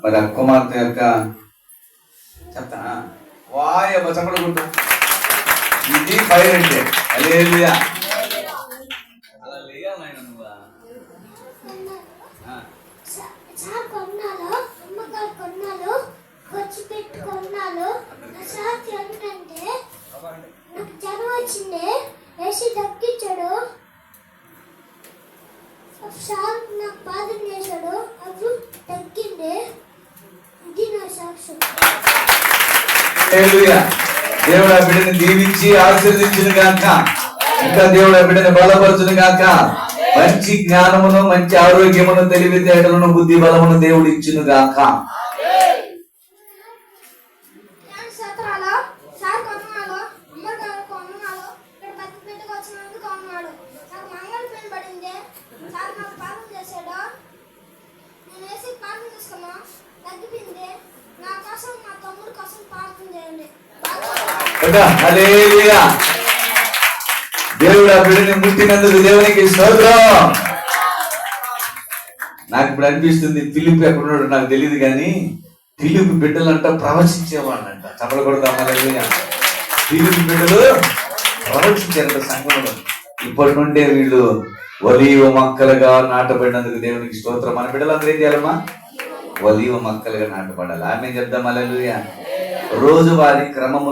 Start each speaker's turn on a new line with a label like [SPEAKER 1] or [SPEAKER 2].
[SPEAKER 1] మరి ఆ కుమార్తె యొక్క చెప్తానా వాయ చప్పడుకుంటా ఇది ఫైర్ అంటే అలేలుయా అలా లేయాలి నాయన నువ్వా? ఆ.
[SPEAKER 2] సా- సార్ కొన్నాను అమ్మగారు కొన్నాను ఖర్చు పెట్టి కొన్నాను నా సార్ ఏంటంటే నాకు జ్వరం వచ్చింది వేసి తగ్గించాడు సార్ నాకు బాధం చేశాడు అప్పుడు తగ్గింది ఇది నా సాక్ష్యం
[SPEAKER 1] హల్లెలూయా. దేవుడు ఆ బిడ్డని దీవించి ఆశీర్దించిన గాక. ఇంకా దేవుడు ఆ బిడ్డని బలపరచును గాక. మంచి జ్ఞానమును మంచి ఆరోగ్యమును తెలివితేటలను బుద్ధి బలమును దేవుడు ఇచ్చును గాక.
[SPEAKER 2] నేను
[SPEAKER 1] దేవుడు ఆ బిడ్డని ముట్టినందుకు దేవునికి స్తోత్రం. నాకు ఇప్పుడు అనిపిస్తుంది పిలుపు ఎక్కడున్నాడు నాకు తెలియదు కానీ పిలుపు బిడ్డలంట ప్రవచించేవాళ్ళంట. చప్పలు పిలుపు బిడ్డలు ప్రవచించారంట సంఘంలో. ఇప్పటి నుండే వీళ్ళు ఒలీవ మొక్కలుగా నాటబడినందుకు దేవునికి స్తోత్రం. మన బిడ్డలందరూ ఏం చేయాలమ్మా? ఒలీవ మొక్కలుగా నాటబడాలి. ఆమె చెప్దాం అలలుయ రోజువారి క్రమము